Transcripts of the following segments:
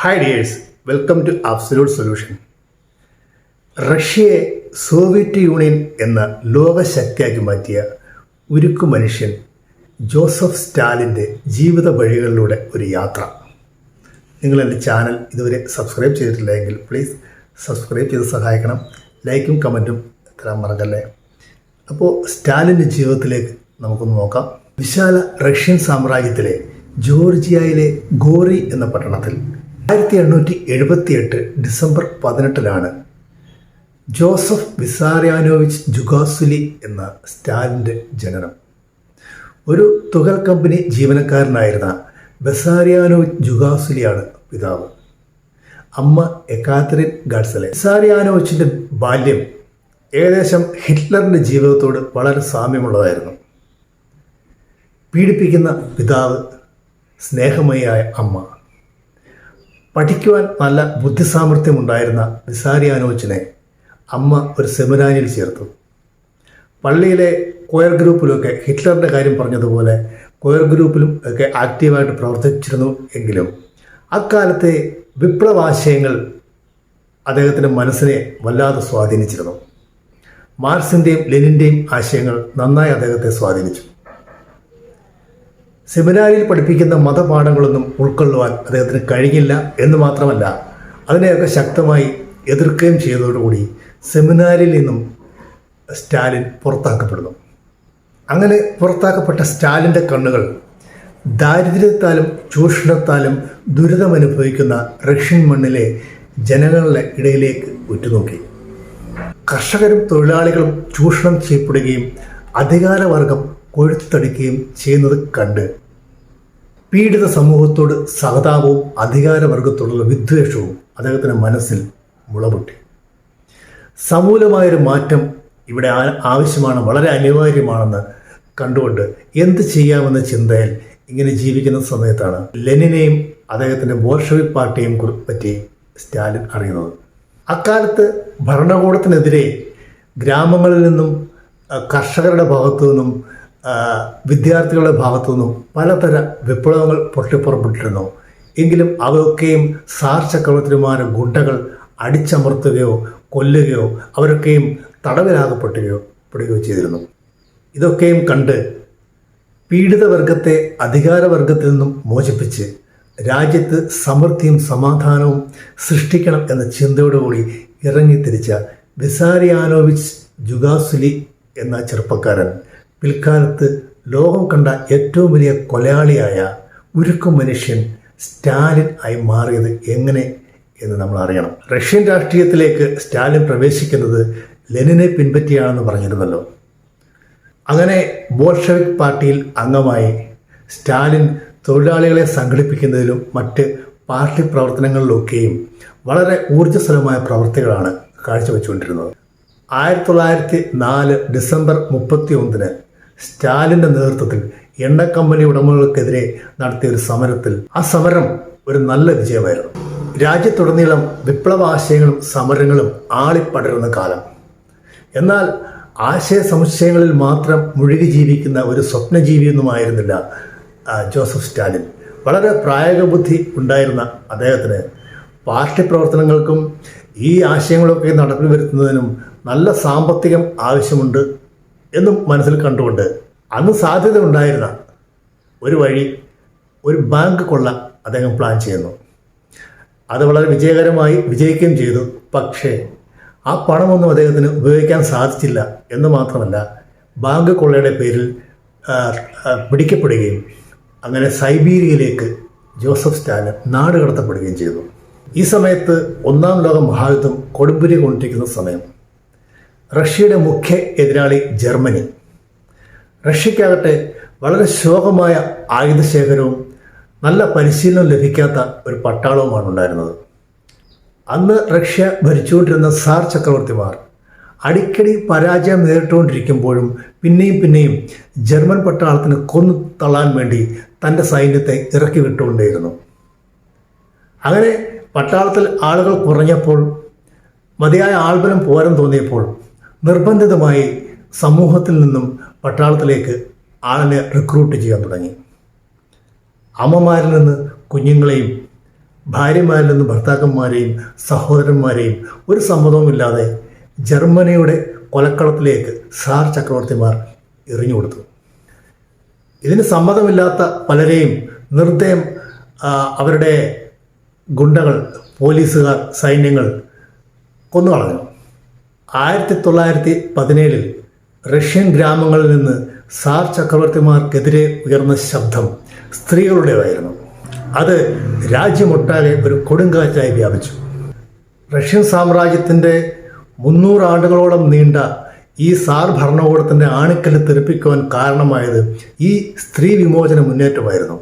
Hi dears welcome to absolute solution റഷ്യയെ Soviet Union എന്ന ലോകശക്തിയാക്കി മാറ്റിയ ഉരുക്കു മനുഷ്യൻ ജോസഫ് സ്റ്റാലിന്റെ ജീവിത വഴികളിലൂടെ ഒരു യാത്ര. നിങ്ങൾ എന്റെ ചാനൽ ഇതുവരെ സബ്സ്ക്രൈബ് ചെയ്തിട്ടില്ലെങ്കിൽ പ്ലീസ് സബ്സ്ക്രൈബ് ചെയ്ത് സഹായിക്കണം. ലൈക്കും കമന്റും തരാൻ മറക്കല്ലേ? അപ്പോൾ സ്റ്റാലിന്റെ ജീവിതത്തിലേക്ക് നമുക്കൊന്ന് നോക്കാം. വിശാല റഷ്യൻ സാമ്രാജ്യത്തിലെ ജോർജിയയിലെ ഗോറി എന്ന പട്ടണത്തിൽ ആയിരത്തി എണ്ണൂറ്റി എഴുപത്തി എട്ട് ഡിസംബർ പതിനെട്ടിലാണ് ജോസഫ് വിസാറിയാനോവിച്ച് ജുഗാസുലി എന്ന സ്റ്റാലിന്റെ ജനനം. ഒരു തുകൽ കമ്പനി ജീവനക്കാരനായിരുന്ന ബസാരിയാനോവിച്ച് ജുഗാസുലിയാണ് പിതാവ്. അമ്മ എക്കാത്തറിൻ ഗാഡ്സലെ. ബസാരിയാനോവിച്ചിന്റെ ബാല്യം ഏകദേശം ഹിറ്റ്ലറിന്റെ ജീവിതത്തോട് വളരെ സാമ്യമുള്ളതായിരുന്നു. പീഡിപ്പിക്കുന്ന പിതാവ് സ്നേഹമയായ അമ്മ. പഠിക്കുവാൻ നല്ല ബുദ്ധിസാമർഥ്യമുണ്ടായിരുന്ന നിസാരിയാനോച്ചിനെ അമ്മ ഒരു സെമിനാരിയിൽ ചേർത്തു. പള്ളിയിലെ കൊയർ ഗ്രൂപ്പിലൊക്കെ ഹിറ്റ്ലറിന്റെ കാര്യം പറഞ്ഞതുപോലെ കൊയർ ഗ്രൂപ്പിലും ഒക്കെ ആക്റ്റീവായിട്ട് പ്രവർത്തിച്ചിരുന്നു എങ്കിലും അക്കാലത്തെ വിപ്ലവാശയങ്ങൾ അദ്ദേഹത്തിന്റെ മനസ്സിനെ വല്ലാതെ സ്വാധീനിച്ചിരുന്നു. മാർക്സിന്റെയും ലെനിന്റെയും ആശയങ്ങൾ നന്നായി അദ്ദേഹത്തെ സ്വാധീനിച്ചു. സെമിനാരിയിൽ പഠിപ്പിക്കുന്ന മതപാഠങ്ങളൊന്നും ഉൾക്കൊള്ളുവാൻ അദ്ദേഹത്തിന് കഴിഞ്ഞില്ല എന്ന് മാത്രമല്ല അതിനെയൊക്കെ ശക്തമായി എതിർക്കുകയും ചെയ്തതോടുകൂടി സെമിനാരിൽ നിന്നും സ്റ്റാലിൻ പുറത്താക്കപ്പെടുന്നു. അങ്ങനെ പുറത്താക്കപ്പെട്ട സ്റ്റാലിന്റെ കണ്ണുകൾ ദാരിദ്ര്യത്താലും ചൂഷണത്താലും ദുരിതമനുഭവിക്കുന്ന റഷ്യൻ മണ്ണിലെ ജനങ്ങളുടെ ഇടയിലേക്ക് ഉറ്റുനോക്കി. കർഷകരും തൊഴിലാളികളും ചൂഷണം ചെയ്യപ്പെടുകയും അധികാരവർഗം കൊഴുത്തടിക്കുകയും ചെയ്യുന്നത് കണ്ട് പീഡിത സമൂഹത്തോട് സഹതാപവും അധികാരവർഗത്തോടുള്ള വിദ്വേഷവും അദ്ദേഹത്തിന്റെ മനസ്സിൽ മുളപൊട്ടി. സമൂലമായൊരു മാറ്റം ഇവിടെ ആവശ്യമാണ് വളരെ അനിവാര്യമാണെന്ന് കണ്ടുകൊണ്ട് എന്ത് ചെയ്യാമെന്ന ചിന്തയിൽ ഇങ്ങനെ ജീവിക്കുന്ന സമയത്താണ് ലെനിനെയും അദ്ദേഹത്തിന്റെ ബോൾഷവി പാർട്ടിയും പറ്റി സ്റ്റാലിൻ അറിയുന്നത്. അക്കാലത്ത് ഭരണകൂടത്തിനെതിരെ ഗ്രാമങ്ങളിൽ നിന്നും കർഷകരുടെ ഭാഗത്തു നിന്നും വിദ്യാർത്ഥികളുടെ ഭാഗത്തു നിന്നും പലതര വിപ്ലവങ്ങൾ പൊട്ടിപ്പുറപ്പെട്ടിരുന്നു. എങ്കിലും അവയൊക്കെയും സാർ ചക്രവർത്തിമാരെ ഗുണ്ടകൾ അടിച്ചമർത്തുകയോ കൊല്ലുകയോ അവരൊക്കെയും തടവിലാകപ്പെട്ടുകയോ പെടുകയോ ചെയ്തിരുന്നു. ഇതൊക്കെയും കണ്ട് പീഡിതവർഗത്തെ അധികാരവർഗത്തിൽ നിന്നും മോചിപ്പിച്ച് രാജ്യത്ത് സമൃദ്ധിയും സമാധാനവും സൃഷ്ടിക്കണം എന്ന ചിന്തയോടുകൂടി ഇറങ്ങിത്തിരിച്ച വിസാരിയാനോവിച്ച് ജുഗാസുലി എന്ന ചെറുപ്പക്കാരൻ പിൽക്കാലത്ത് ലോകം കണ്ട ഏറ്റവും വലിയ കൊലയാളിയായ ഉരുക്കു മനുഷ്യൻ സ്റ്റാലിൻ ആയി മാറിയത് എങ്ങനെ എന്ന് നമ്മൾ അറിയണം. റഷ്യൻ രാഷ്ട്രീയത്തിലേക്ക് സ്റ്റാലിൻ പ്രവേശിക്കുന്നത് ലെനിനെ പിൻപറ്റിയാണെന്ന് പറഞ്ഞിരുന്നല്ലോ. അങ്ങനെ ബോൾഷവിക് പാർട്ടിയിൽ അംഗമായി സ്റ്റാലിൻ തൊഴിലാളികളെ സംഘടിപ്പിക്കുന്നതിലും മറ്റ് പാർട്ടി പ്രവർത്തനങ്ങളിലൊക്കെയും വളരെ ഊർജസ്വലമായ പ്രവർത്തികളാണ് കാഴ്ചവെച്ചുകൊണ്ടിരുന്നത്. ആയിരത്തി തൊള്ളായിരത്തി നാല് ഡിസംബർ മുപ്പത്തി ഒന്നിന് സ്റ്റാലിന്റെ നേതൃത്വത്തിൽ എണ്ണ കമ്പനി ഉടമകൾക്കെതിരെ നടത്തിയ ഒരു സമരത്തിൽ ആ സമരം ഒരു നല്ല വിജയമായിരുന്നു. രാജ്യത്തുടനീളം വിപ്ലവ ആശയങ്ങളും സമരങ്ങളും ആളിപ്പടരുന്ന കാലം. എന്നാൽ ആശയ സമുച്ചയങ്ങളിൽ മാത്രം മുഴുകി ജീവിക്കുന്ന ഒരു സ്വപ്നജീവിയൊന്നുമായിരുന്നില്ല ജോസഫ് സ്റ്റാലിൻ. വളരെ പ്രായോഗിക ബുദ്ധി ഉണ്ടായിരുന്ന അദ്ദേഹത്തിന് പാർട്ടി പ്രവർത്തനങ്ങൾക്കും ഈ ആശയങ്ങളൊക്കെ നടപ്പിൽ വരുത്തുന്നതിനും നല്ല സാമ്പത്തികം ആവശ്യമുണ്ട് എന്നും മനസ്സിൽ കണ്ടുകൊണ്ട് അന്ന് സാധ്യത ഉണ്ടായിരുന്ന ഒരു വഴി ഒരു ബാങ്ക് കൊള്ള അദ്ദേഹം പ്ലാൻ ചെയ്യുന്നു. അത് വളരെ വിജയകരമായി വിജയിക്കുകയും ചെയ്തു. പക്ഷേ ആ പണമൊന്നും അദ്ദേഹത്തിന് ഉപയോഗിക്കാൻ സാധിച്ചില്ല എന്ന് മാത്രമല്ല ബാങ്ക് കൊള്ളയുടെ പേരിൽ പിടിക്കപ്പെടുകയും അങ്ങനെ സൈബീരിയയിലേക്ക് ജോസഫ് സ്റ്റാലിൻ നാട് കടത്തപ്പെടുകയും ചെയ്തു. ഈ സമയത്ത് ഒന്നാം ലോക മഹായുദ്ധം കൊടുമ്പുരി കൊണ്ടിരിക്കുന്ന സമയം. റഷ്യയുടെ മുഖ്യ എതിരാളി ജർമ്മനി. റഷ്യക്കാകട്ടെ വളരെ ശോകമായ ആയുധശേഖരവും നല്ല പരിശീലനം ലഭിക്കാത്ത ഒരു പട്ടാളവുമാണ് ഉണ്ടായിരുന്നത്. അന്ന് റഷ്യ ഭരിച്ചുകൊണ്ടിരുന്ന സാർ ചക്രവർത്തിമാർ അടിക്കടി പരാജയം നേരിട്ടുകൊണ്ടിരിക്കുമ്പോഴും പിന്നെയും പിന്നെയും ജർമ്മൻ പട്ടാളത്തിന് കൊന്നു തള്ളാൻ വേണ്ടി തന്റെ സൈന്യത്തെ ഇറക്കി വിട്ടുകൊണ്ടേയിരുന്നു. അങ്ങനെ പട്ടാളത്തിൽ ആളുകൾ കുറഞ്ഞപ്പോൾ മതിയായ ആൾബലം പോരം തോന്നിയപ്പോൾ നിർബന്ധിതമായി സമൂഹത്തിൽ നിന്നും പട്ടാളത്തിലേക്ക് ആളിനെ റിക്രൂട്ട് ചെയ്യാൻ തുടങ്ങി. അമ്മമാരിൽ നിന്ന് കുഞ്ഞുങ്ങളെയും ഭാര്യമാരിൽ നിന്ന് ഭർത്താക്കന്മാരെയും സഹോദരന്മാരെയും ഒരു സമ്മതവുമില്ലാതെ ജർമ്മനിയുടെ കൊലക്കളത്തിലേക്ക് സാർ ചക്രവർത്തിമാർ എറിഞ്ഞു കൊടുത്തു. ഇതിന് സമ്മതമില്ലാത്ത പലരെയും നിർദ്ദയം അവരുടെ ഗുണ്ടകൾ പോലീസുകാർ സൈന്യങ്ങൾ കൊന്നുകളഞ്ഞു. ആയിരത്തി തൊള്ളായിരത്തി പതിനേഴിൽ റഷ്യൻ ഗ്രാമങ്ങളിൽ നിന്ന് സാർ ചക്രവർത്തിമാർക്കെതിരെ ഉയർന്ന ശബ്ദം സ്ത്രീകളുടേതായിരുന്നു. അത് രാജ്യമൊട്ടാകെ ഒരു കൊടുങ്കാറ്റായി വ്യാപിച്ചു. റഷ്യൻ സാമ്രാജ്യത്തിന്റെ മുന്നൂറ് ആണ്ടുകളോളം നീണ്ട ഈ സാർ ഭരണകൂടത്തിന്റെ ആണിക്കല്ല് തെറിപ്പിക്കുവാൻ കാരണമായത് ഈ സ്ത്രീ വിമോചന മുന്നേറ്റമായിരുന്നു.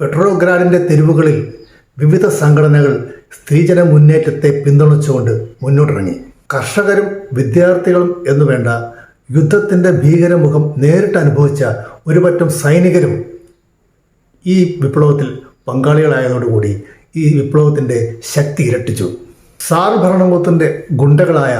പെട്രോഗ്രാഡിന്റെ തെരുവുകളിൽ വിവിധ സംഘടനകൾ സ്ത്രീജന മുന്നേറ്റത്തെ പിന്തുണച്ചുകൊണ്ട് മുന്നോട്ടിറങ്ങി. കർഷകരും വിദ്യാർത്ഥികളും എന്നു വേണ്ട യുദ്ധത്തിന്റെ ഭീകരമുഖം നേരിട്ട് അനുഭവിച്ച ഒരുപറ്റം സൈനികരും ഈ വിപ്ലവത്തിൽ പങ്കാളികളായതോടുകൂടി ഈ വിപ്ലവത്തിന്റെ ശക്തി ഇരട്ടിച്ചു. സാർ ഭരണകൂടത്തിന്റെ ഗുണ്ടകളായ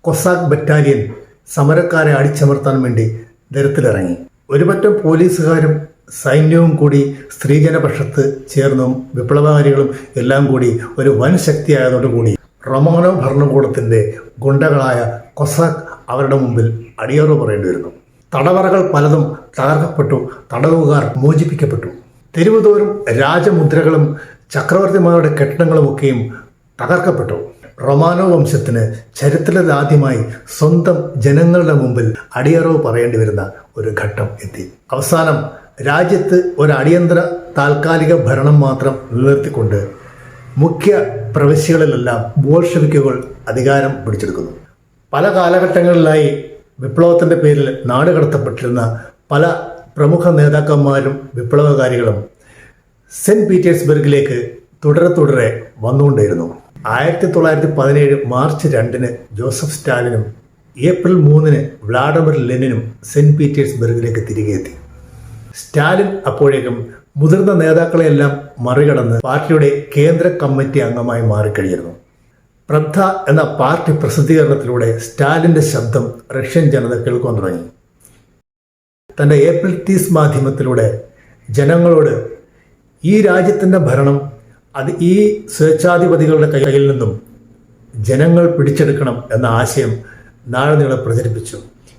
കൊസാക് ബറ്റാലിയൻ സമരക്കാരെ അടിച്ചമർത്താൻ വേണ്ടി നിരത്തിലിറങ്ങി ഒരുപറ്റം പോലീസുകാരും സൈന്യവും കൂടി സ്ത്രീജനപക്ഷത്ത് ചേർന്നും വിപ്ലവകാരികളും എല്ലാം കൂടി ഒരു വൻ ശക്തിയായതോടുകൂടി റൊമാനോ ഭരണകൂടത്തിന്റെ ഗുണ്ടകളായ കൊസാക്ക് അവരുടെ മുമ്പിൽ അടിയറവ് പറയേണ്ടി വരുന്നു. തടവറകൾ പലതും തകർക്കപ്പെട്ടു തടവുകാർ മോചിപ്പിക്കപ്പെട്ടു. തെരുവുതോറും രാജമുദ്രകളും ചക്രവർത്തിമാരുടെ കെട്ടിടങ്ങളുമൊക്കെയും തകർക്കപ്പെട്ടു. റൊമാനോ വംശത്തിന് ചരിത്രത്തിലാദ്യമായി സ്വന്തം ജനങ്ങളുടെ മുമ്പിൽ അടിയറവ് പറയേണ്ടി വരുന്ന ഒരു ഘട്ടം എത്തി. അവസാനം രാജ്യത്ത് ഒരു അടിയന്തര താൽക്കാലിക ഭരണം മാത്രം നിലനിർത്തിക്കൊണ്ട് മുഖ്യ പ്രവിശ്യകളിലെല്ലാം ബോൾഷെവിക്കുകൾ അധികാരം പിടിച്ചെടുക്കുന്നു. പല കാലഘട്ടങ്ങളിലായി വിപ്ലവത്തിന്റെ പേരിൽ നാട് കടത്തപ്പെട്ടിരുന്ന പല പ്രമുഖ നേതാക്കന്മാരും വിപ്ലവകാരികളും സെന്റ് പീറ്റേഴ്സ്ബർഗിലേക്ക് തുടരെ തുടരെ വന്നുകൊണ്ടിരുന്നു ആയിരത്തി തൊള്ളായിരത്തി പതിനേഴ് മാർച്ച് രണ്ടിന് ജോസഫ് സ്റ്റാലിനും ഏപ്രിൽ മൂന്നിന് വ്ളാഡിമിർ ലെനിനും സെന്റ് പീറ്റേഴ്സ്ബർഗിലേക്ക് തിരികെ എത്തി സ്റ്റാലിൻ അപ്പോഴേക്കും മുതിർന്ന നേതാക്കളെയെല്ലാം മറികടന്ന് പാർട്ടിയുടെ കേന്ദ്ര കമ്മിറ്റി അംഗമായി മാറിക്കഴിഞ്ഞിരുന്നു പ്രബ്ധ എന്ന പാർട്ടി പ്രസിദ്ധീകരണത്തിലൂടെ സ്റ്റാലിന്റെ ശബ്ദം റഷ്യൻ ജനത കേൾക്കാൻ തുടങ്ങി. തന്റെ ഏപ്രിൽ തീസ് മാധ്യമത്തിലൂടെ ജനങ്ങളോട് ഈ രാജ്യത്തിന്റെ ഭരണം അത് ഈ സ്വേച്ഛാധിപതികളുടെ കയ്യിൽ നിന്നും ജനങ്ങൾ പിടിച്ചെടുക്കണം എന്ന ആശയം നാളെ നീളെ പ്രചരിപ്പിച്ചു.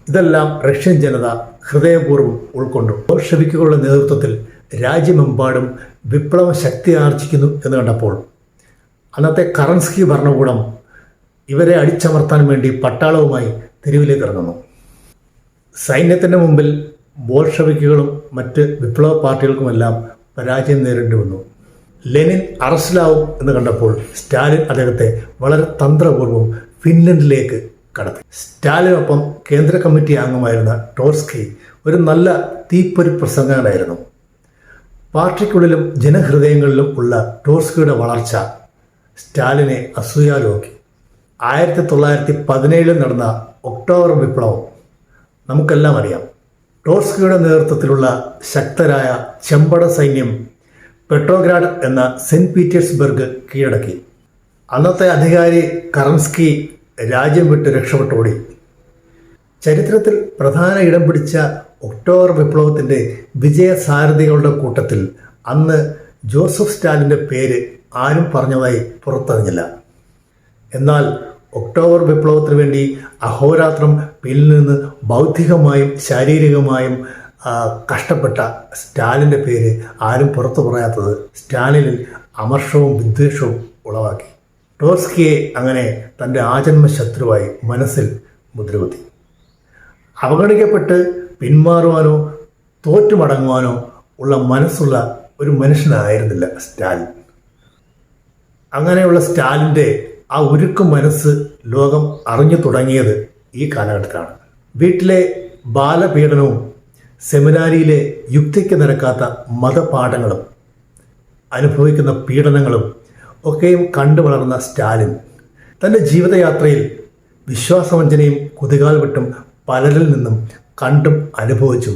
ഇതെല്ലാം റഷ്യൻ ജനത ഹൃദയപൂർവം ഉൾക്കൊണ്ടു. ബോൾഷെവിക്കുകളുടെ നേതൃത്വത്തിൽ രാജ്യമെമ്പാടും വിപ്ലവ ശക്തി ആർജിക്കുന്നു എന്ന് കണ്ടപ്പോൾ അന്നത്തെ കറൻസ്കി ഭരണകൂടം ഇവരെ അടിച്ചമർത്താൻ വേണ്ടി പട്ടാളവുമായി തെരുവിലേക്ക് ഇറങ്ങുന്നു. സൈന്യത്തിന്റെ മുമ്പിൽ ബോൾഷവിക്കുകളും മറ്റ് വിപ്ലവ പാർട്ടികൾക്കുമെല്ലാം പരാജയം നേരിടേണ്ടി വന്നു. ലെനിൻ അറസ്റ്റിലാവും എന്ന് കണ്ടപ്പോൾ സ്റ്റാലിൻ അദ്ദേഹത്തെ വളരെ തന്ത്രപൂർവം ഫിൻലൻഡിലേക്ക് കടത്തി. സ്റ്റാലിനൊപ്പം കേന്ദ്ര കമ്മിറ്റി അംഗമായിരുന്ന ടോർസ്കി ഒരു നല്ല തീപ്പൊരി പ്രസംഗകനായിരുന്നു. പാർട്ടിക്കുള്ളിലും ജനഹൃദയങ്ങളിലും ഉള്ള ടോർസ്കിയുടെ വളർച്ച സ്റ്റാലിനെ അസൂയാലോക്കി ആയിരത്തി തൊള്ളായിരത്തി പതിനേഴിൽ നടന്ന ഒക്ടോബർ വിപ്ലവം നമുക്കെല്ലാം അറിയാം. ടോർസ്കിയുടെ നേതൃത്വത്തിലുള്ള ശക്തരായ ചെമ്പട സൈന്യം പെട്രോഗ്രാഡ് എന്ന സെന്റ് പീറ്റേഴ്സ്ബർഗ് കീഴടക്കി. അന്നത്തെ അധികാരി കറൻസ്കി രാജ്യം വിട്ട് രക്ഷപ്പെട്ടോടി. ചരിത്രത്തിൽ പ്രധാന ഇടം പിടിച്ച ഒക്ടോബർ വിപ്ലവത്തിന്റെ വിജയസാരഥികളുടെ കൂട്ടത്തിൽ അന്ന് ജോസഫ് സ്റ്റാലിന്റെ പേര് ആരും പറഞ്ഞതായി പുറത്തറിഞ്ഞില്ല. എന്നാൽ ഒക്ടോബർ വിപ്ലവത്തിന് വേണ്ടി അഹോരാത്രം പിന്നിൽ നിന്ന് ബൗദ്ധികമായും ശാരീരികമായും കഷ്ടപ്പെട്ട സ്റ്റാലിന്റെ പേര് ആരും പുറത്തു പറയാത്തത് സ്റ്റാലിനിൽ അമർഷവും വിദ്വേഷവും ഉളവാക്കി. ടോസ്കിയെ അങ്ങനെ തന്റെ ആജന്മ ശത്രുവായി മനസ്സിൽ മുദ്രകുത്തി. അവഗണിക്കപ്പെട്ട് പിന്മാറുവാനോ തോറ്റുമടങ്ങുവാനോ ഉള്ള മനസ്സുള്ള ഒരു മനുഷ്യനായിരുന്നില്ല സ്റ്റാലിൻ. അങ്ങനെയുള്ള സ്റ്റാലിന്റെ ആ ഉരുക്കു മനസ്സ് ലോകം അറിഞ്ഞു തുടങ്ങിയത് ഈ കാലഘട്ടത്തിലാണ്. വീട്ടിലെ ബാലപീഡനവും സെമിനാരിയിലെ യുക്തിക്ക് നിരക്കാത്ത മതപാഠങ്ങളും അനുഭവിക്കുന്ന പീഡനങ്ങളും ഒക്കെയും കണ്ടു വളർന്ന സ്റ്റാലിൻ. തന്റെ ജീവിതയാത്രയിൽ വിശ്വാസവഞ്ചനയും കുതികാൽ വിട്ടും പലരിൽ നിന്നും കണ്ടും അനുഭവിച്ചു.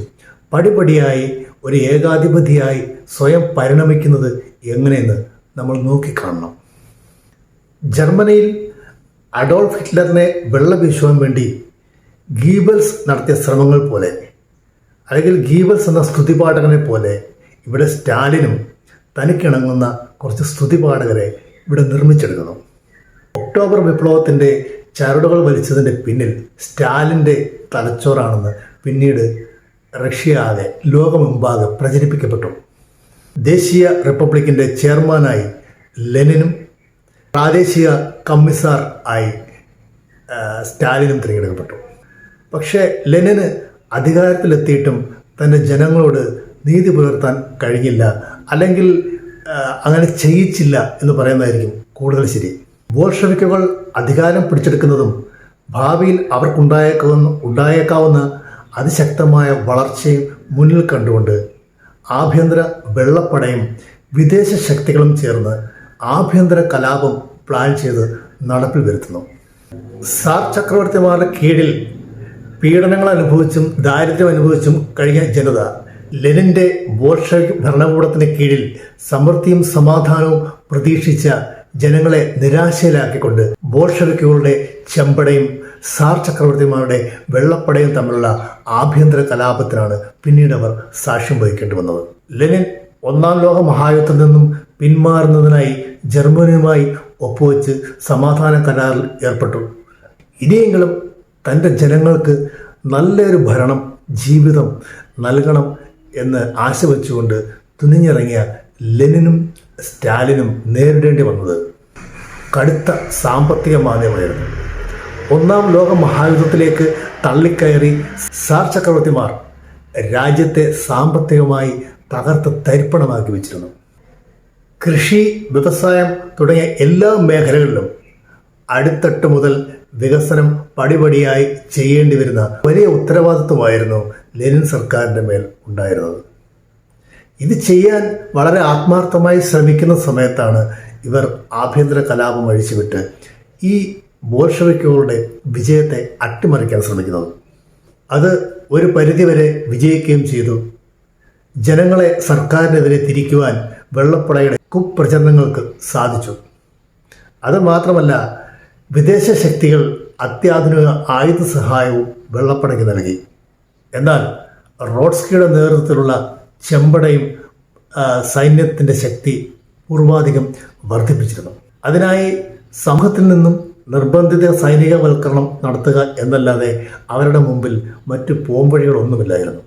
പടിപടിയായി ഒരു ഏകാധിപതിയായി സ്വയം പരിണമിക്കുന്നത് എങ്ങനെയെന്ന് നമ്മൾ നോക്കിക്കാണണം. ജർമ്മനിയിൽ അഡോൾഫ് ഹിറ്റ്ലറിനെ വെള്ളവീശുവാൻ വേണ്ടി ഗീബൽസ് നടത്തിയ ശ്രമങ്ങൾ പോലെ അല്ലെങ്കിൽ ഗീബൽസ് എന്ന സ്തുതിപാഠകനെ പോലെ ഇവിടെ സ്റ്റാലിനും തനിക്കിണങ്ങുന്ന കുറച്ച് സ്തുതിപാഠകരെ ഇവിടെ നിർമ്മിച്ചെടുക്കുന്നു. ഒക്ടോബർ വിപ്ലവത്തിന്റെ ചരടുകൾ വലിച്ചതിന്റെ പിന്നിൽ സ്റ്റാലിന്റെ തലച്ചോറാണെന്ന് പിന്നീട് റഷ്യ ആകെ ലോകമെമ്പാകെ പ്രചരിപ്പിക്കപ്പെട്ടു. ദേശീയ റിപ്പബ്ലിക്കിന്റെ ചെയർമാനായി ലെനിനും പ്രാദേശിക കമ്മിസാർ ആയി സ്റ്റാലിനും തിരഞ്ഞെടുക്കപ്പെട്ടു. പക്ഷേ ലെനിന് അധികാരത്തിലെത്തിയിട്ടും തന്റെ ജനങ്ങളോട് നീതി പുലർത്താൻ കഴിഞ്ഞില്ല. അല്ലെങ്കിൽ അങ്ങനെ ചെയ്യിച്ചില്ല എന്ന് പറയുന്നതായിരിക്കും കൂടുതൽ ശരി. ബോൾഷവിക്കുകൾ അധികാരം പിടിച്ചെടുക്കുന്നതും ഭാവിയിൽ അവർക്കുണ്ടായേക്കാവുന്ന ഉണ്ടായേക്കാവുന്ന അതിശക്തമായ വളർച്ചയും മുന്നിൽ കണ്ടുകൊണ്ട് ആഭ്യന്തര വെള്ളപ്പടയും വിദേശ ശക്തികളും ചേർന്ന് ആഭ്യന്തര കലാപം പ്ലാൻ ചെയ്ത് നടപ്പിൽ വരുത്തുന്നു. സാർ ചക്രവർത്തിമാരുടെ കീഴിൽ പീഡനങ്ങൾ അനുഭവിച്ചും ദാരിദ്ര്യം അനുഭവിച്ചും കഴിഞ്ഞ ജനത ലെനിന്റെ ബോൾഷവിക് ഭരണകൂടത്തിന് കീഴിൽ സമൃദ്ധിയും സമാധാനവും പ്രതീക്ഷിച്ച ജനങ്ങളെ നിരാശയിലാക്കിക്കൊണ്ട് ബോൾഷവിക്കുകളുടെ ചെമ്പടയും സാർ ചക്രവർത്തിമാരുടെ വെള്ളപ്പടയും തമ്മിലുള്ള ആഭ്യന്തര കലാപത്തിനാണ് പിന്നീട് അവർ സാക്ഷ്യം വഹിക്കേണ്ടി വന്നത്. ലെനിൻ ഒന്നാം ലോക മഹായുദ്ധത്തിൽ നിന്നും പിന്മാറുന്നതിനായി ജർമ്മനിയുമായി ഒപ്പുവെച്ച് സമാധാന കരാറിൽ ഏർപ്പെട്ടു. ഇനിയെങ്കിലും തന്റെ ജനങ്ങൾക്ക് നല്ലൊരു ഭരണം ജീവിതം നൽകണം എന്ന് ആശ വെച്ചുകൊണ്ട് തുനിഞ്ഞിറങ്ങിയ ലെനിനും സ്റ്റാലിനും നേരിടേണ്ടി വന്നത് കടുത്ത സാമ്പത്തിക മാന്ദ്യമായിരുന്നു. ഒന്നാം ലോക മഹായുദ്ധത്തിലേക്ക് തള്ളിക്കയറി സാർ ചക്രവർത്തിമാർ രാജ്യത്തെ സാമ്പത്തികമായി തകർത്ത് തരിപ്പണമാക്കി വെച്ചിരുന്നു. കൃഷി വ്യവസായം തുടങ്ങിയ എല്ലാ മേഖലകളിലും അടിത്തട്ട് മുതൽ വികസനം പടിപടിയായി ചെയ്യേണ്ടി വരുന്ന വലിയ ഉത്തരവാദിത്വമായിരുന്നു ലെനിൻ സർക്കാരിന്റെ മേൽ ഉണ്ടായിരുന്നത്. ഇത് ചെയ്യാൻ വളരെ ആത്മാർത്ഥമായി ശ്രമിക്കുന്ന സമയത്താണ് ഇവർ ആഭ്യന്തര കലാപം അഴിച്ചുവിട്ട് ഈ ബോൾഷവിക്കുകളുടെ വിജയത്തെ അട്ടിമറിക്കാൻ ശ്രമിക്കുന്നത്. അത് ഒരു പരിധിവരെ വിജയിക്കുകയും ചെയ്തു. ജനങ്ങളെ സർക്കാരിനെതിരെ തിരിക്കുവാൻ വെള്ളപ്പടയുടെ കുപ്രചരണങ്ങൾക്ക് സാധിച്ചു. അത് മാത്രമല്ല വിദേശ ശക്തികൾ അത്യാധുനിക ആയുധ സഹായവും വെള്ളപ്പടയ്ക്ക് നൽകി. എന്നാൽ റോഡ്സ്കിയുടെ നേതൃത്വത്തിലുള്ള ചെമ്പടയും സൈന്യത്തിന്റെ ശക്തി പൂർവാധികം വർദ്ധിപ്പിച്ചിരുന്നു. അതിനായി സമൂഹത്തിൽ നിന്നും നിർബന്ധിത സൈനികവൽക്കരണം നടത്തുക എന്നല്ലാതെ അവരുടെ മുമ്പിൽ മറ്റു പോംവഴികളൊന്നുമില്ലായിരുന്നു.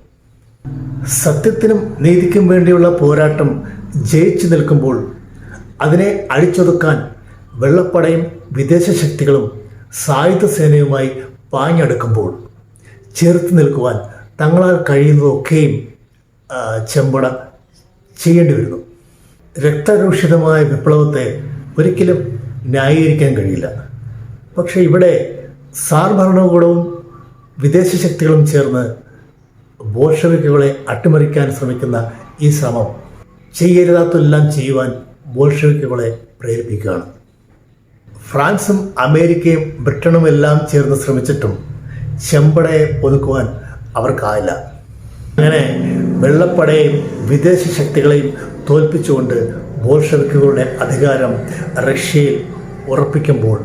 സത്യത്തിനും നീതിക്കും വേണ്ടിയുള്ള പോരാട്ടം ജയിച്ചു നിൽക്കുമ്പോൾ അതിനെ അഴിച്ചൊതുക്കാൻ വെള്ളപ്പടയും വിദേശ ശക്തികളും സായുധ സേനയുമായി പാഞ്ഞെടുക്കുമ്പോൾ ചേർത്ത് നിൽക്കുവാൻ തങ്ങളാൽ കഴിയുന്നതൊക്കെയും ചെമ്പട ചെയ്യേണ്ടി വരുന്നു രക്തരൂഷിതമായ വിപ്ലവത്തെ ഒരിക്കലും ന്യായീകരിക്കാൻ കഴിയില്ല. പക്ഷേ ഇവിടെ സാർ ഭരണകൂടവും വിദേശ ശക്തികളും ചേർന്ന് ബോൾഷവിക്കുകളെ അട്ടിമറിക്കാൻ ശ്രമിക്കുന്ന ഈ ശ്രമം ചെയ്യരുതാത്തെല്ലാം ചെയ്യുവാൻ ബോൾഷവിക്കുകളെ പ്രേരിപ്പിക്കുകയാണ്. ഫ്രാൻസും അമേരിക്കയും ബ്രിട്ടനും എല്ലാം ചേർന്ന് ശ്രമിച്ചിട്ടും ചെമ്പടയെ ഒതുക്കുവാൻ അവർക്കായില്ല. അങ്ങനെ വെള്ളപ്പടയെയും വിദേശ ശക്തികളെയും തോൽപ്പിച്ചുകൊണ്ട് ബോൾഷവിക്കുകളുടെ അധികാരം റഷ്യയിൽ ഉറപ്പിക്കുമ്പോൾ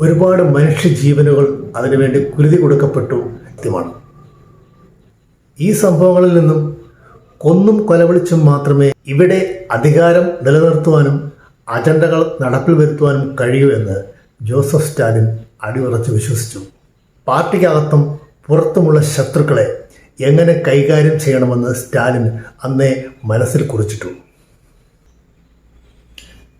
ഒരുപാട് മനുഷ്യജീവനുകൾ അതിനുവേണ്ടി കുരുതി കൊടുക്കപ്പെട്ടു സത്യമാണ് ഈ സംഭവങ്ങളിൽ നിന്നും കൊന്നും കൊലവിളിച്ചും മാത്രമേ ഇവിടെ അധികാരം നിലനിർത്തുവാനും അജണ്ടകൾ നടപ്പിൽ വരുത്തുവാനും കഴിയൂ എന്ന് ജോസഫ് സ്റ്റാലിൻ അടിയുറച്ച് വിശ്വസിച്ചു. പാർട്ടിക്കകത്തും പുറത്തുമുള്ള ശത്രുക്കളെ എങ്ങനെ കൈകാര്യം ചെയ്യണമെന്ന് സ്റ്റാലിൻ അന്നേ മനസ്സിൽ കുറിച്ചിട്ടു.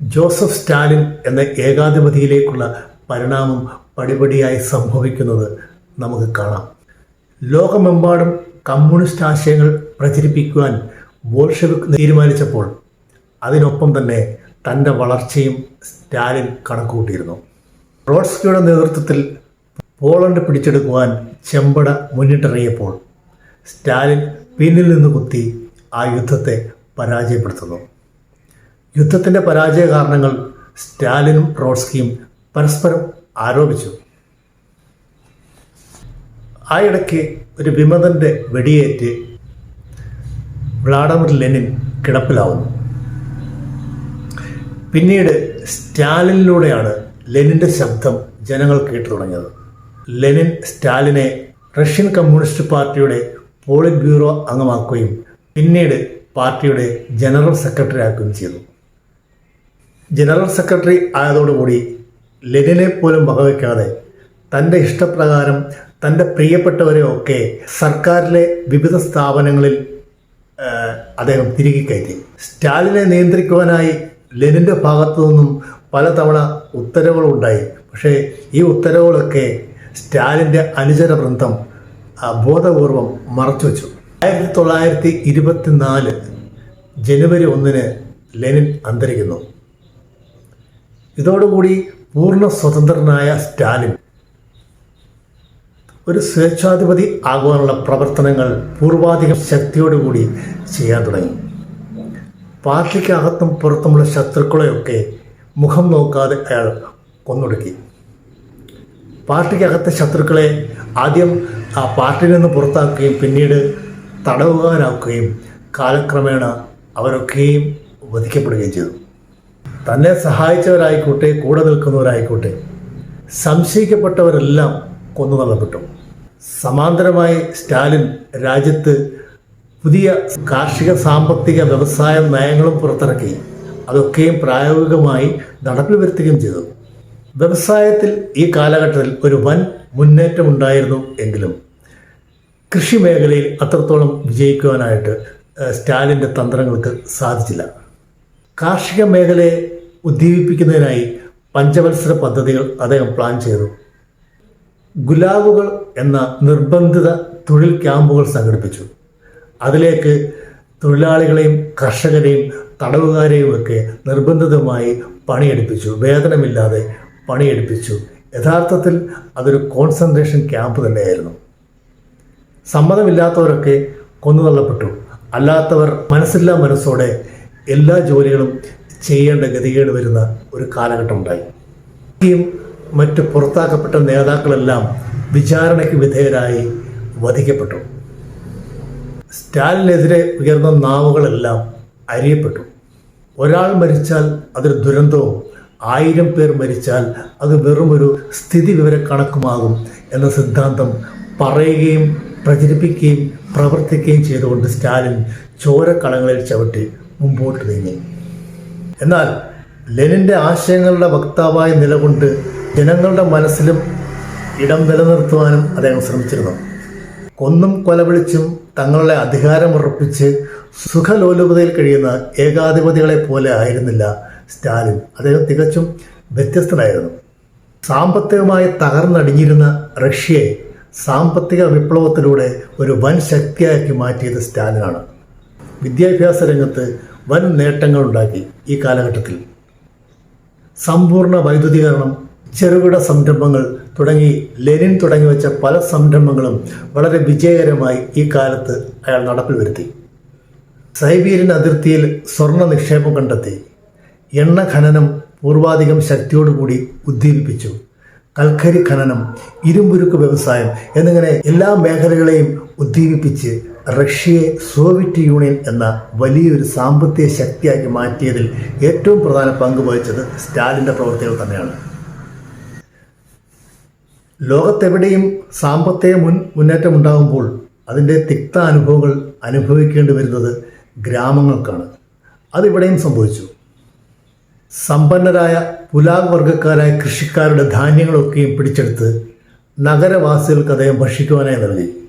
ജോസഫ് സ്റ്റാലിൻ എന്ന ഏകാധിപതിയിലേക്കുള്ള പരിണാമം പടിപടിയായി സംഭവിക്കുന്നത് നമുക്ക് കാണാം. ലോകമെമ്പാടും കമ്മ്യൂണിസ്റ്റ് ആശയങ്ങൾ പ്രചരിപ്പിക്കുവാൻ ബോൾഷെവിക് തീരുമാനിച്ചപ്പോൾ അതിനൊപ്പം തന്നെ തന്റെ വളർച്ചയും സ്റ്റാലിൻ കണക്കുകൂട്ടിയിരുന്നു. ട്രോട്സ്കിയുടെ നേതൃത്വത്തിൽ പോളണ്ട് പിടിച്ചെടുക്കുവാൻ ചെമ്പട മുന്നിട്ടിറങ്ങിയപ്പോൾ സ്റ്റാലിൻ പിന്നിൽ നിന്ന് കുത്തി ആ യുദ്ധത്തെ പരാജയപ്പെടുത്തുന്നു. യുദ്ധത്തിന്റെ പരാജയ കാരണങ്ങൾ സ്റ്റാലിനും ട്രോട്സ്കിയും പരസ്പരം ആരോപിച്ചു. ആ ഇടയ്ക്ക് ഒരു വിമതന്റെ വെടിയേറ്റ് വ്ളാഡിമിർ ലെനിൻ കിടപ്പിലാവുന്നു. പിന്നീട് സ്റ്റാലിനിലൂടെയാണ് ലെനിന്റെ ശബ്ദം ജനങ്ങൾ കേട്ടു തുടങ്ങിയത്. ലെനിൻ സ്റ്റാലിനെ റഷ്യൻ കമ്മ്യൂണിസ്റ്റ് പാർട്ടിയുടെ പോളിറ്റ് ബ്യൂറോ അംഗമാക്കുകയും പിന്നീട് പാർട്ടിയുടെ ജനറൽ സെക്രട്ടറി ആക്കുകയും ചെയ്തു. ജനറൽ സെക്രട്ടറി ആയതോടുകൂടി ലെനിനെ പോലും വകവയ്ക്കാതെ തന്റെ ഇഷ്ടപ്രകാരം തന്റെ പ്രിയപ്പെട്ടവരെ ഒക്കെ സർക്കാരിലെ വിവിധ സ്ഥാപനങ്ങളിൽ അദ്ദേഹം തിരികെ കയറ്റി. സ്റ്റാലിനെ നിയന്ത്രിക്കുവാനായി ലെനിന്റെ ഭാഗത്തു നിന്നും പലതവണ ഉത്തരവുകളുണ്ടായി പക്ഷേ ഈ ഉത്തരവുകളൊക്കെ സ്റ്റാലിന്റെ അനുചര വൃന്ദം ബോധപൂർവം മറച്ചുവെച്ചു ആയിരത്തി തൊള്ളായിരത്തി ഇരുപത്തിനാല് ജനുവരി ഒന്നിന് ലെനിൻ അന്തരിക്കുന്നു. ഇതോടുകൂടി പൂർണ സ്വതന്ത്രനായ സ്റ്റാലിൻ. ഒരു സ്വേച്ഛാധിപതി ആകുവാനുള്ള പ്രവർത്തനങ്ങൾ പൂർവാധികം ശക്തിയോടുകൂടി ചെയ്യാൻ തുടങ്ങി. പാർട്ടിക്കകത്തും പുറത്തുമുള്ള ശത്രുക്കളെയൊക്കെ മുഖം നോക്കാതെ അയാൾ കൊന്നൊടുക്കി. പാർട്ടിക്കകത്തെ ശത്രുക്കളെ ആദ്യം ആ പാർട്ടിയിൽ നിന്ന് പുറത്താക്കുകയും പിന്നീട് തടവുകാരാക്കുകയും കാലക്രമേണ അവരൊക്കെയും വധിക്കപ്പെടുകയും ചെയ്തു. തന്നെ സഹായിച്ചവരായിക്കോട്ടെ കൂടെ നിൽക്കുന്നവരായിക്കോട്ടെ സംശയിക്കപ്പെട്ടവരെല്ലാം കൊന്നു തള്ളപ്പെട്ടു. സമാന്തരമായി സ്റ്റാലിൻ രാജ്യത്ത് പുതിയ കാർഷിക സാമ്പത്തിക വ്യവസായ നയങ്ങളും പുറത്തിറക്കി. അതൊക്കെയും പ്രായോഗികമായി നടപ്പിൽ വരുത്തുകയും ചെയ്തു. വ്യവസായത്തിൽ ഈ കാലഘട്ടത്തിൽ ഒരു വൻ മുന്നേറ്റം ഉണ്ടായിരുന്നു എങ്കിലും കൃഷി മേഖലയിൽ അത്രത്തോളം വിജയിക്കുവാനായിട്ട് സ്റ്റാലിന്റെ തന്ത്രങ്ങൾക്ക് സാധിച്ചില്ല. കാർഷിക മേഖലയെ ഉദ്ദീപിപ്പിക്കുന്നതിനായി പഞ്ചവത്സര പദ്ധതികൾ അദ്ദേഹം പ്ലാൻ ചെയ്തു. ഗുലാബുകൾ എന്ന നിർബന്ധിത തൊഴിൽ ക്യാമ്പുകൾ സംഘടിപ്പിച്ചു. അതിലേക്ക് തൊഴിലാളികളെയും കർഷകരെയും തടവുകാരെയും ഒക്കെ നിർബന്ധിതമായി പണിയെടുപ്പിച്ചു. വേതനമില്ലാതെ പണിയെടുപ്പിച്ചു. യഥാർത്ഥത്തിൽ അതൊരു കോൺസെൻട്രേഷൻ ക്യാമ്പ് തന്നെയായിരുന്നു. സമ്മതമില്ലാത്തവരൊക്കെ കൊന്നുതള്ളപ്പെട്ടു. അല്ലാത്തവർ മനസ്സില്ലാ മനസ്സോടെ എല്ലാ ജോലികളും ചെയ്യേണ്ട ഗതികേട് വരുന്ന ഒരു കാലഘട്ടം ഉണ്ടായി മറ്റ് പുറത്താക്കപ്പെട്ട നേതാക്കളെല്ലാം വിചാരണയ്ക്ക് വിധേയരായി വധിക്കപ്പെട്ടു. സ്റ്റാലിനെതിരെ ഉയർന്ന നാവുകളെല്ലാം അരിയപ്പെട്ടു. ഒരാൾ മരിച്ചാൽ അതൊരു ദുരന്തവും ആയിരം പേർ മരിച്ചാൽ അത് വെറുമൊരു സ്ഥിതി വിവര കണക്കുമാകും എന്ന സിദ്ധാന്തം പറയുകയും പ്രചരിപ്പിക്കുകയും പ്രവർത്തിക്കുകയും ചെയ്തുകൊണ്ട് സ്റ്റാലിൻ ചോരക്കളങ്ങളിൽ ചവിട്ടി. മുമ്പോട്ട് നീങ്ങി. എന്നാൽ ലെനിന്റെ ആശയങ്ങളുടെ വക്താവായി നിലകൊണ്ട് ജനങ്ങളുടെ മനസ്സിലും ഇടം നിലനിർത്തുവാനും അദ്ദേഹം ശ്രമിച്ചിരുന്നു. കൊന്നും കൊലവിളിച്ചും തങ്ങളുടെ അധികാരമുറപ്പിച്ച് സുഖലോലുപതയിൽ കഴിയുന്ന ഏകാധിപതികളെ പോലെ ആയിരുന്നില്ല സ്റ്റാലിൻ. അദ്ദേഹം തികച്ചും വ്യത്യസ്തനായിരുന്നു. സാമ്പത്തികമായി തകർന്നടിഞ്ഞിരുന്ന റഷ്യയെ സാമ്പത്തിക വിപ്ലവത്തിലൂടെ ഒരു വൻ ശക്തിയാക്കി മാറ്റിയത് സ്റ്റാലിനാണ്. വിദ്യാഭ്യാസ രംഗത്ത് വൻ നേട്ടങ്ങൾ നേട്ടങ്ങളുണ്ടാക്കി ഈ കാലഘട്ടത്തിൽ. സമ്പൂർണ വൈദ്യുതീകരണം ചെറുകിട സംരംഭങ്ങൾ തുടങ്ങി ലെനിൻ തുടങ്ങി വെച്ച പല സംരംഭങ്ങളും വളരെ വിജയകരമായി ഈ കാലത്ത് അയാൾ നടപ്പിൽ വരുത്തി. സൈബീരിയൻ അതിർത്തിയിൽ സ്വർണ നിക്ഷേപം കണ്ടെത്തി. എണ്ണ ഖനനം പൂർവാധികം ശക്തിയോടുകൂടി ഉദ്ദീപിപ്പിച്ചു. കൽക്കരി ഖനനം ഇരുമ്പുരുക്ക് വ്യവസായം എന്നിങ്ങനെ എല്ലാ മേഖലകളെയും ഉദ്ദീപിപ്പിച്ച് റഷ്യയെ സോവിയറ്റ് യൂണിയൻ എന്ന വലിയൊരു സാമ്പത്തിക ശക്തിയാക്കി മാറ്റിയതിൽ ഏറ്റവും പ്രധാന പങ്ക് വഹിച്ചത് സ്റ്റാലിന്റെ പ്രവർത്തികൾ തന്നെയാണ്. ലോകത്തെവിടെയും സാമ്പത്തിക മുൻ മുന്നേറ്റം ഉണ്ടാകുമ്പോൾ അതിന്റെ തിക്ത അനുഭവങ്ങൾ അനുഭവിക്കേണ്ടി വരുന്നത് ഗ്രാമങ്ങൾക്കാണ്. അതിവിടെയും സംഭവിച്ചു. സമ്പന്നരായ പുലാഗ് വർഗക്കാരായ കൃഷിക്കാരുടെ ധാന്യങ്ങളൊക്കെയും പിടിച്ചെടുത്ത് നഗരവാസികൾക്ക് അദ്ദേഹം ഭക്ഷിക്കുവാനായി നൽകി.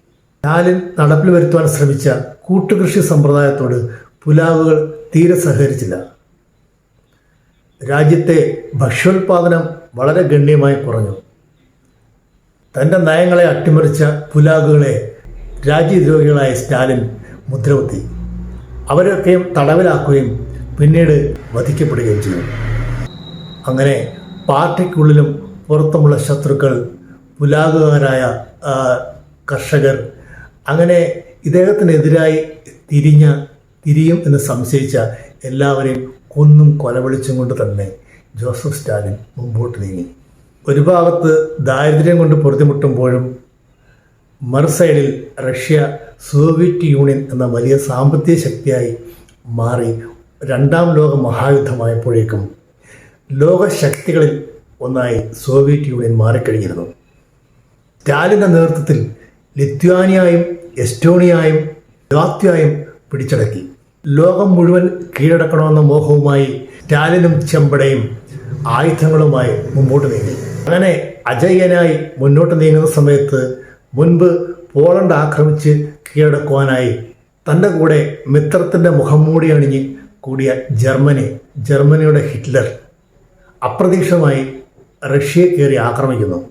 സ്റ്റാലിൻ നടപ്പിൽ വരുത്തുവാൻ ശ്രമിച്ച കൂട്ടുകൃഷി സമ്പ്രദായത്തോട് പുലാവുകൾ തീരെ സഹകരിച്ചില്ല. രാജ്യത്തെ ഭക്ഷ്യോൽപാദനം വളരെ ഗണ്യമായി കുറഞ്ഞു. തന്റെ നയങ്ങളെ അട്ടിമറിച്ച പുലാഗുകളെ രാജ്യദ്രോഹികളായ സ്റ്റാലിൻ മുദ്രകുത്തി. അവരൊക്കെയും തടവിലാക്കുകയും പിന്നീട് വധിക്കപ്പെടുകയും ചെയ്തു. അങ്ങനെ പാർട്ടിക്കുള്ളിലും പുറത്തുമുള്ള ശത്രുക്കൾ പുലാകുകാരായ കർഷകർ അങ്ങനെ ഇദ്ദേഹത്തിനെതിരായി തിരിഞ്ഞ തിരിയും എന്ന് സംശയിച്ച എല്ലാവരെയും കൊന്നും കൊലവിളിച്ചും കൊണ്ട് തന്നെ ജോസഫ് സ്റ്റാലിൻ മുമ്പോട്ട് നീങ്ങി. ഒരു ഭാഗത്ത് ദാരിദ്ര്യം കൊണ്ട് പൊറുതിമുട്ടുമ്പോഴും മറുസൈഡിൽ റഷ്യ സോവിയറ്റ് യൂണിയൻ എന്ന വലിയ സാമ്പത്തിക ശക്തിയായി മാറി രണ്ടാം ലോക മഹായുദ്ധമായപ്പോഴേക്കും ലോകശക്തികളിൽ ഒന്നായി സോവിയറ്റ് യൂണിയൻ മാറിക്കഴിഞ്ഞിരുന്നു. സ്റ്റാലിന്റെ നേതൃത്വത്തിൽ ലിത്വാനിയായും എസ്റ്റോണിയായും ലാത്വ്യായും പിടിച്ചടക്കി. ലോകം മുഴുവൻ കീഴടക്കണമെന്ന മോഹവുമായി സ്റ്റാലിനും ചെമ്പടയും ആയുധങ്ങളുമായി മുമ്പോട്ട് നീങ്ങി. അങ്ങനെ അജയ്യനായി മുന്നോട്ട് നീങ്ങുന്ന സമയത്ത് മുൻപ് പോളണ്ട് ആക്രമിച്ച് കീഴടക്കുവാനായി തന്റെ കൂടെ മിത്രത്തിന്റെ മുഖം മൂടി അണിഞ്ഞ് കൂടിയ ജർമ്മനി ജർമ്മനിയുടെ ഹിറ്റ്ലർ അപ്രതീക്ഷിതമായി റഷ്യയെ കയറി ആക്രമിക്കുന്നു.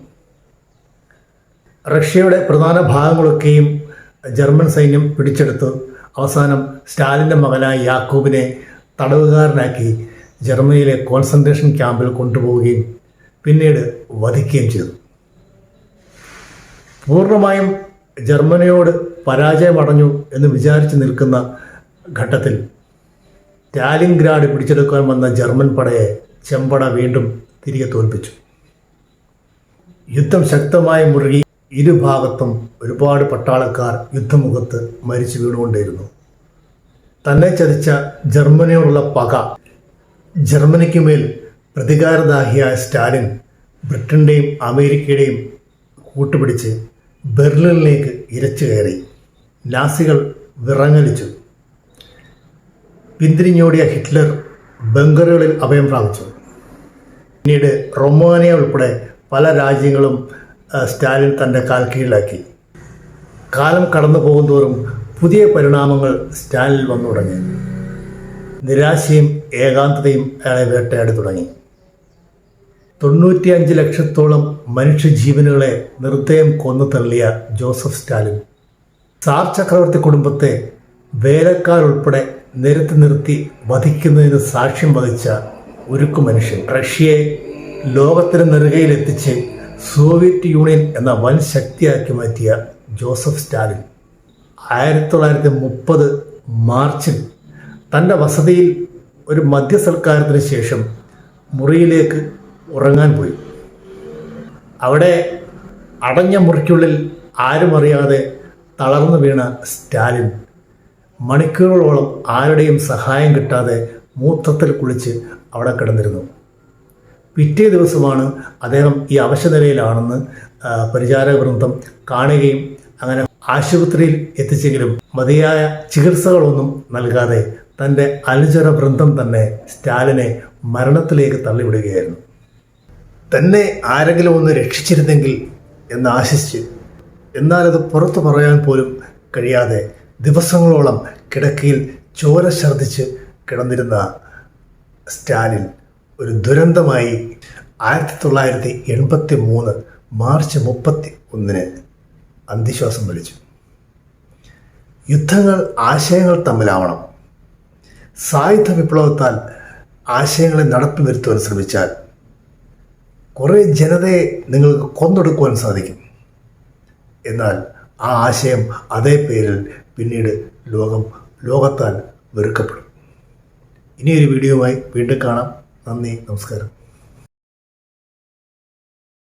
റഷ്യയുടെ പ്രധാന ഭാഗങ്ങളൊക്കെയും ജർമ്മൻ സൈന്യം പിടിച്ചെടുത്ത്. അവസാനം സ്റ്റാലിന്റെ മകനായ യാക്കൂബിനെ തടവുകാരനാക്കി ജർമ്മനിയിലെ കോൺസെൻട്രേഷൻ ക്യാമ്പിൽ കൊണ്ടുപോവുകയും പിന്നീട് വധിക്കുകയും ചെയ്തു. പൂർണമായും ജർമ്മനിയോട് പരാജയമടഞ്ഞു എന്ന് വിചാരിച്ചു നിൽക്കുന്ന ഘട്ടത്തിൽ ടാലിൻഗ്രാഡ് പിടിച്ചെടുക്കാൻ വന്ന ജർമ്മൻ പടയെ ചെമ്പട വീണ്ടും തിരികെ തോൽപ്പിച്ചു. യുദ്ധം ശക്തമായി മുറുകി. ഇരുഭാഗത്തും ഒരുപാട് പട്ടാളക്കാർ യുദ്ധമുഖത്ത് മരിച്ചു വീണുകൊണ്ടേയിരുന്നു. തന്നെ ചതിച്ച ജർമ്മനിയോടുള്ള പക ജർമ്മനിക്ക് മേൽ പ്രതികാരദാഹിയായ സ്റ്റാലിൻ ബ്രിട്ടന്റെയും അമേരിക്കയുടെയും കൂട്ടുപിടിച്ച് ബെർലിനിലേക്ക് ഇരച്ചു കയറി. നാസികൾ വിറങ്ങലിച്ചു. പിന്തിരിഞ്ഞോടിയ ഹിറ്റ്ലർ ബംഗറുകളിൽ അഭയം പ്രാപിച്ചു. പിന്നീട് റൊമാനിയ ഉൾപ്പെടെ പല രാജ്യങ്ങളും സ്റ്റാലിൻ തന്റെ കാൽ കീഴിലാക്കി. കാലം കടന്നു പോകുന്തോറും പുതിയ പരിണാമങ്ങൾ സ്റ്റാലിൽ വന്നു തുടങ്ങി. നിരാശയും ഏകാന്തതയും അയാളെ വേട്ടയാടി തുടങ്ങി. തൊണ്ണൂറ്റിയഞ്ച് ലക്ഷത്തോളം മനുഷ്യജീവനുകളെ നിർദ്ദയം കൊന്നു തള്ളിയ ജോസഫ് സ്റ്റാലിൻ സാർ ചക്രവർത്തി കുടുംബത്തെ വേലക്കാരുൾപ്പെടെ നിരത്തി നിർത്തി വധിക്കുന്നതിന് സാക്ഷ്യം വഹിച്ച ഉരുക്കു മനുഷ്യൻ. റഷ്യയെ ലോകത്തിന് നെറുകയിലെത്തിച്ച് സോവിയറ്റ് യൂണിയൻ എന്ന വൻ ശക്തിയാക്കി മാറ്റിയ ജോസഫ് സ്റ്റാലിൻ ആയിരത്തി തൊള്ളായിരത്തി മുപ്പത് മാർച്ചിൽ തന്റെ വസതിയിൽ ഒരു മദ്യസൽക്കാരത്തിന് ശേഷം മുറിയിലേക്ക് ഉറങ്ങാൻ പോയി. അവിടെ അടഞ്ഞ മുറിക്കുള്ളിൽ ആരും അറിയാതെ തളർന്നു വീണ സ്റ്റാലിൻ മണിക്കൂറുകളോളം ആരുടെയും സഹായം കിട്ടാതെ മൂത്രത്തിൽ കുളിച്ച് അവിടെ കിടന്നിരുന്നു. പിറ്റേ ദിവസമാണ് അദ്ദേഹം ഈ അവശനിലയിലാണെന്ന് പരിചാരക വൃന്ദം കാണുകയും അങ്ങനെ ആശുപത്രിയിൽ എത്തിച്ചെങ്കിലും മതിയായ ചികിത്സകളൊന്നും നൽകാതെ തന്റെ അനുചര വൃന്ദം തന്നെ സ്റ്റാലിനെ മരണത്തിലേക്ക് തള്ളിവിടുകയായിരുന്നു. തന്നെ ആരെങ്കിലും ഒന്ന് രക്ഷിച്ചിരുന്നെങ്കിൽ എന്ന് ആശിച്ച് എന്നാൽ അത് പുറത്തു പറയാൻ പോലും കഴിയാതെ ദിവസങ്ങളോളം കിടക്കയിൽ ചോര ഛർദ്ദിച്ച് കിടന്നിരുന്ന സ്റ്റാലിൻ ഒരു ദുരന്തമായി ആയിരത്തി തൊള്ളായിരത്തി എൺപത്തി മൂന്ന് മാർച്ച് മുപ്പത്തി ഒന്നിന് അന്ത്യശ്വാസം വലിച്ചു യുദ്ധങ്ങൾ ആശയങ്ങൾ തമ്മിലാവണം. സായുധ വിപ്ലവത്താൽ ആശയങ്ങളെ നടപ്പിൽ വരുത്തുവാൻ ശ്രമിച്ചാൽ കുറേ ജനതയെ നിങ്ങൾക്ക് കൊന്നൊടുക്കുവാൻ സാധിക്കും. എന്നാൽ ആ ആശയം അതേ പേരിൽ പിന്നീട് ലോകം ലോകത്താൽ വെറുക്കപ്പെടും. ഇനിയൊരു വീഡിയോയുമായി വീണ്ടും കാണാം. നന്ദി നമസ്കാരം.